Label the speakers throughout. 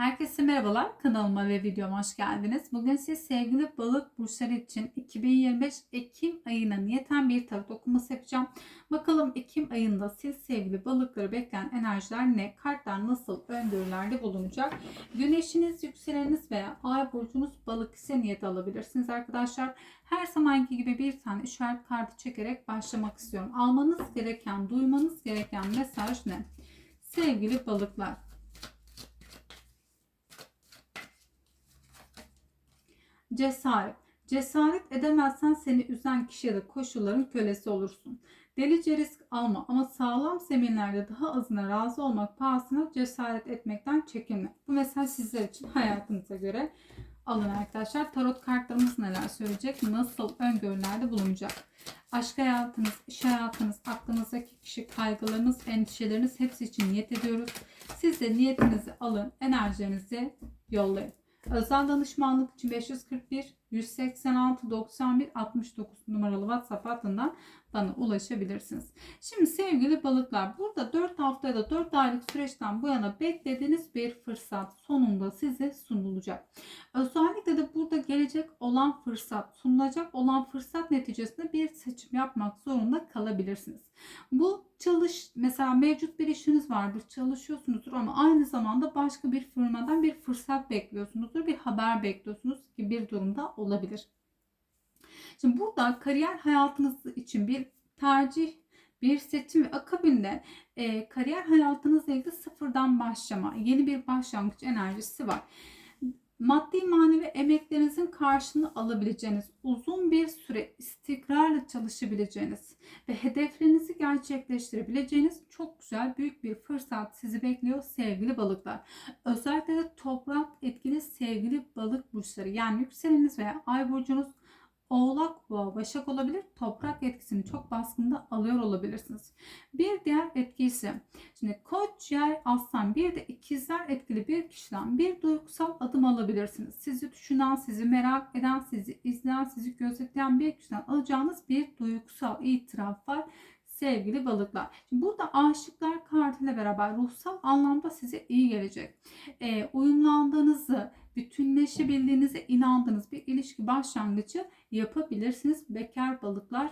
Speaker 1: Herkese merhabalar. Kanalıma ve videoma hoş geldiniz. Bugün siz sevgili balık burçları için 2025 Ekim ayına niyeten bir tarot okuması yapacağım. Bakalım Ekim ayında siz sevgili balıkları bekleyen enerjiler ne? Kartlar nasıl öngörülerde bulunacak? Güneşiniz, yükseleniniz veya ay burcunuz balık ise niyet alabilirsiniz arkadaşlar. Her zamanki gibi bir tane işaret kartı çekerek başlamak istiyorum. Almanız gereken, duymanız gereken mesaj ne? Sevgili balıklar. Cesaret. Cesaret edemezsen seni üzen kişi ya da koşulların kölesi olursun. Delice risk alma ama sağlam zeminlerde daha azına razı olmak pahasına cesaret etmekten çekinme. Bu mesaj sizler için hayatınıza göre alın arkadaşlar. Tarot kartlarımız neler söyleyecek? Nasıl öngörülerde bulunacak? Aşk hayatınız, iş hayatınız, aklınızdaki kişi, kaygılarınız, endişeleriniz hepsi için niyet ediyoruz. Siz de niyetinizi alın, enerjinizi yollayın. Özel danışmanlık için 541 186 91 69 numaralı WhatsApp hattından bana ulaşabilirsiniz. Şimdi sevgili balıklar burada 4 hafta ya da 4 aylık süreçten bu yana beklediğiniz bir fırsat sonunda size sunulacak. Özellikle de burada gelecek olan fırsat, sunulacak olan fırsat neticesinde bir seçim yapmak zorunda kalabilirsiniz. Bu çalış mesela mevcut bir işiniz vardır, çalışıyorsunuzdur ama aynı zamanda başka bir firmadan bir fırsat bekliyorsunuzdur, bir haber bekliyorsunuz gibi bir durumda olabilir. Şimdi burada kariyer hayatınız için bir tercih, bir seçim ve akabinde e, kariyer hayatınızla ilgili sıfırdan başlama, yeni bir başlangıç enerjisi var. Maddi manevi emeklerinizin karşılığını alabileceğiniz, uzun bir süre istikrarla çalışabileceğiniz ve hedeflerinizi gerçekleştirebileceğiniz çok güzel büyük bir fırsat sizi bekliyor sevgili balıklar. Özellikle de toprak etkili sevgili balık burçları yani yükseleniniz veya ay burcunuz Oğlak, Boğa, Başak olabilir. Toprak etkisini çok baskında alıyor olabilirsiniz. Bir diğer etki ise şimdi Koç, Yay, Aslan bir de ikizler etkili bir kişiden bir duygusal adım alabilirsiniz. Sizi düşünen, sizi merak eden, sizi izleyen, sizi gözetleyen bir kişiden alacağınız bir duygusal itiraf var sevgili balıklar. Şimdi burada aşıklar kartıyla beraber ruhsal anlamda size iyi gelecek. E, uyumlandığınızı, bütünleşebildiğinize inandığınız bir ilişki başlangıcı yapabilirsiniz bekar balıklar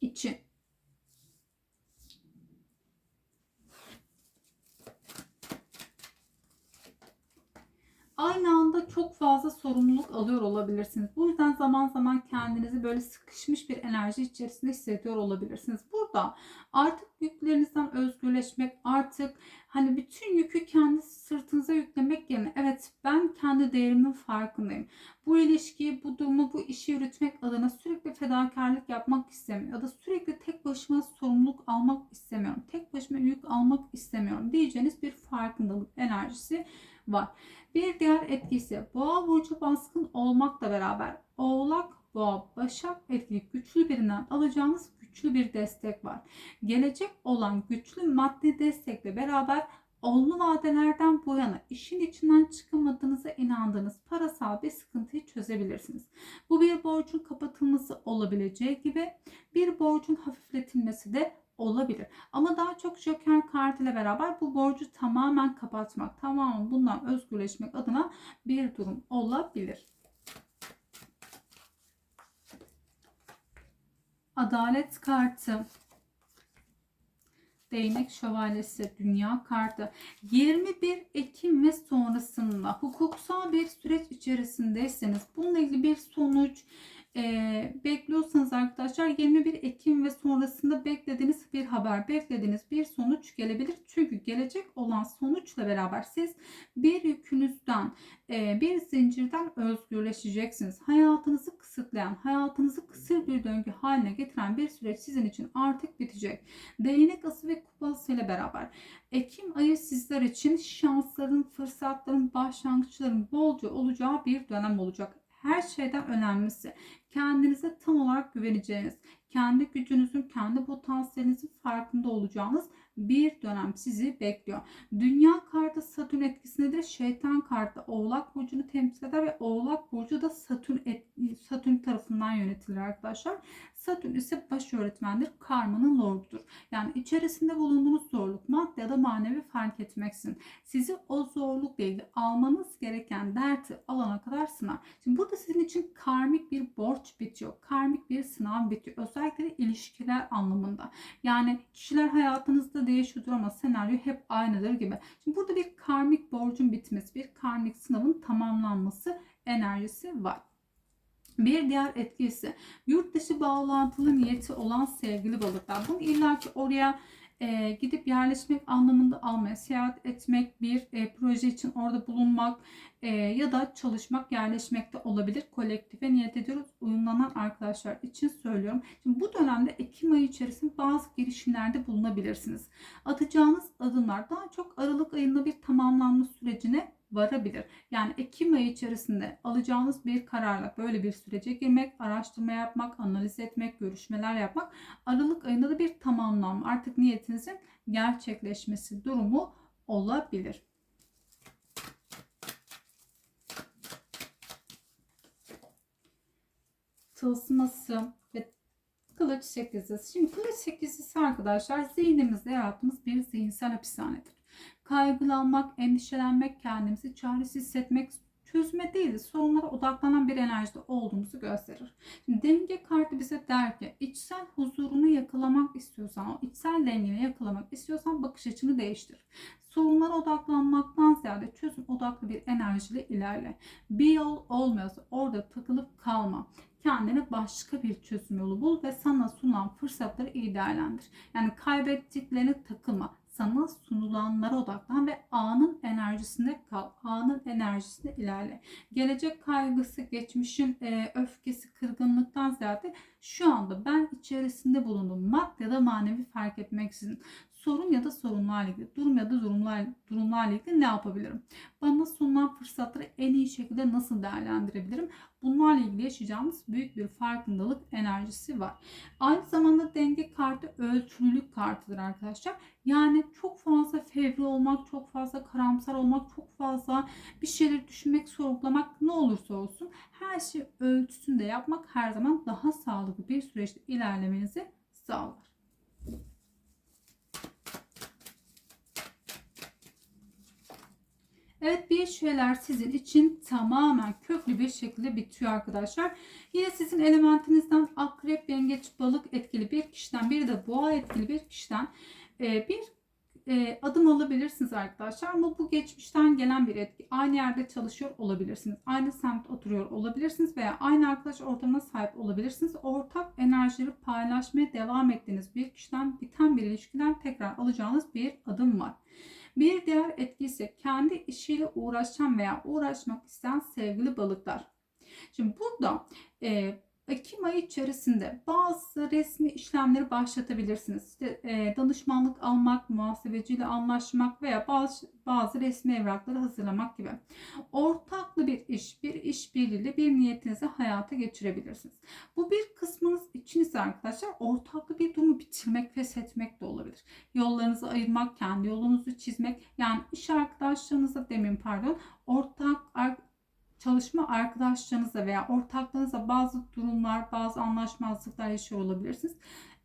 Speaker 1: için. aynı anda çok fazla sorumluluk alıyor olabilirsiniz. Bu yüzden zaman zaman kendinizi böyle sıkışmış bir enerji içerisinde hissediyor olabilirsiniz. Burada artık yüklerinizden özgürleşmek, artık hani bütün yükü kendi sırtınıza yüklemek yerine evet ben kendi değerimin farkındayım. Bu ilişkiyi, bu durumu, bu işi yürütmek adına sürekli fedakarlık yapmak istemiyorum. Ya da sürekli tek başıma sorumluluk almak istemiyorum. Tek başıma yük almak istemiyorum diyeceğiniz bir farkındalık enerjisi var. Bir diğer etkisi boğa burcu baskın olmakla beraber oğlak, boğa, başak etkili güçlü birinden alacağınız güçlü bir destek var. Gelecek olan güçlü maddi destekle beraber olumlu vadelerden bu yana işin içinden çıkamadığınıza inandığınız parasal bir sıkıntıyı çözebilirsiniz. Bu bir borcun kapatılması olabileceği gibi bir borcun hafifletilmesi de olabilir. Ama daha çok Joker kartıyla beraber bu borcu tamamen kapatmak, tamamen bundan özgürleşmek adına bir durum olabilir. Adalet kartı. Değnek şövalyesi, dünya kartı. 21 Ekim ve sonrasında hukuksal bir süreç içerisindeyseniz bununla ilgili bir sonuç, e, bekliyorsanız arkadaşlar 21 Ekim ve sonrasında beklediğiniz bir haber, beklediğiniz bir sonuç gelebilir. Çünkü gelecek olan sonuçla beraber siz bir yükünüzden, e, bir zincirden özgürleşeceksiniz. Hayatınızı kısıtlayan, hayatınızı kısır bir döngü haline getiren bir süreç sizin için artık bitecek. Değnek ası ve kupası ile beraber Ekim ayı sizler için şansların, fırsatların, başlangıçların bolca olacağı bir dönem olacak her şeyden önemlisi kendinize tam olarak güveneceğiniz, kendi gücünüzün, kendi potansiyelinizin farkında olacağınız bir dönem sizi bekliyor. Dünya kartı Satürn etkisindedir. Şeytan kartı Oğlak burcunu temsil eder ve Oğlak burcu da Satürn et, Satürn tarafından yönetilir arkadaşlar. Satürn ise baş öğretmendir. Karmanın lordudur. Yani içerisinde bulunduğunuz zorluk madde ya da manevi fark etmeksin. Sizi o zorlukla ilgili almanız gereken derti alana kadar sınar. Şimdi burada sizin için karmik bir borç bitiyor. Karmik bir sınav bitiyor. Özellikle de ilişkiler anlamında. Yani kişiler hayatınızda değişiyordur ama senaryo hep aynıdır gibi. Şimdi burada bir karmik borcun bitmesi, bir karmik sınavın tamamlanması enerjisi var. Bir diğer etki ise yurt dışı bağlantılı niyeti olan sevgili balıklar. Bunu illaki oraya e, gidip yerleşmek anlamında almaya, seyahat etmek, bir e, proje için orada bulunmak e, ya da çalışmak, yerleşmek de olabilir. Kolektife niyet ediyoruz. Uyumlanan arkadaşlar için söylüyorum. Şimdi bu dönemde Ekim ayı içerisinde bazı girişimlerde bulunabilirsiniz. Atacağınız adımlar daha çok Aralık ayında bir tamamlanma sürecine varabilir. Yani Ekim ayı içerisinde alacağınız bir kararla böyle bir sürece girmek, araştırma yapmak, analiz etmek, görüşmeler yapmak Aralık ayında da bir tamamlanma artık niyetinizin gerçekleşmesi durumu olabilir. Tılsıması ve kılıç sekizlisi. Şimdi kılıç sekizlisi arkadaşlar zihnimizde yarattığımız bir zihinsel hapishanedir. Kaygılanmak, endişelenmek, kendimizi çaresiz hissetmek çözme değil, sorunlara odaklanan bir enerjide olduğumuzu gösterir. Şimdi denge kartı bize der ki içsel huzurunu yakalamak istiyorsan, o içsel dengeni yakalamak istiyorsan bakış açını değiştir. Sorunlara odaklanmaktan ziyade çözüm odaklı bir enerjiyle ilerle. Bir yol olmuyorsa orada takılıp kalma kendine başka bir çözüm yolu bul ve sana sunulan fırsatları iyi değerlendir. Yani kaybettiklerine takılma sana sunulanlara odaklan ve anın enerjisinde kal. Anın enerjisinde ilerle. Gelecek kaygısı, geçmişin öfkesi, kırgınlıktan ziyade şu anda ben içerisinde bulunduğum madde ya da manevi fark etmeksizin sorun ya da sorunlarla ilgili, durum ya da durumlar, durumlarla ilgili ne yapabilirim? Bana sunulan fırsatları en iyi şekilde nasıl değerlendirebilirim? Bunlarla ilgili yaşayacağımız büyük bir farkındalık enerjisi var. Aynı zamanda denge kartı ölçülülük kartıdır arkadaşlar. Yani çok fazla fevri olmak, çok fazla karamsar olmak, çok fazla bir şeyleri düşünmek, sorgulamak ne olursa olsun her şey ölçüsünde yapmak her zaman daha sağlıklı bir süreçte ilerlemenizi sağlar. Evet bir şeyler sizin için tamamen köklü bir şekilde bitiyor arkadaşlar. Yine sizin elementinizden akrep, yengeç, balık etkili bir kişiden biri de boğa etkili bir kişiden e, bir e, adım alabilirsiniz arkadaşlar. Ama bu geçmişten gelen bir etki. Aynı yerde çalışıyor olabilirsiniz. Aynı semtte oturuyor olabilirsiniz veya aynı arkadaş ortamına sahip olabilirsiniz. Ortak enerjileri paylaşmaya devam ettiğiniz bir kişiden biten bir ilişkiden tekrar alacağınız bir adım var. Bir diğer etki ise kendi işiyle uğraşan veya uğraşmak isteyen sevgili balıklar. Şimdi burada e, Ekim ayı içerisinde bazı resmi işlemleri başlatabilirsiniz. İşte, e, danışmanlık almak, muhasebeciyle anlaşmak veya bazı, bazı resmi evrakları hazırlamak gibi. Ortaklı bir iş, bir iş birliğiyle bir niyetinizi hayata geçirebilirsiniz. Bu bir kısmınız için ise arkadaşlar ortaklı bir durumu bitirmek, feshetmek de olabilir. Yollarınızı ayırmak, kendi yolunuzu çizmek. Yani iş arkadaşlarınıza demin pardon ortak çalışma arkadaşlarınızla veya ortaklığınızla bazı durumlar, bazı anlaşmazlıklar yaşıyor olabilirsiniz.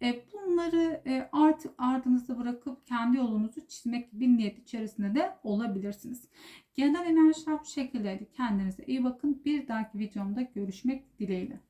Speaker 1: E, bunları e, artık ardınızda bırakıp kendi yolunuzu çizmek gibi niyet içerisinde de olabilirsiniz. Genel enerjiler bu şekildeydi. Kendinize iyi bakın. Bir dahaki videomda görüşmek dileğiyle.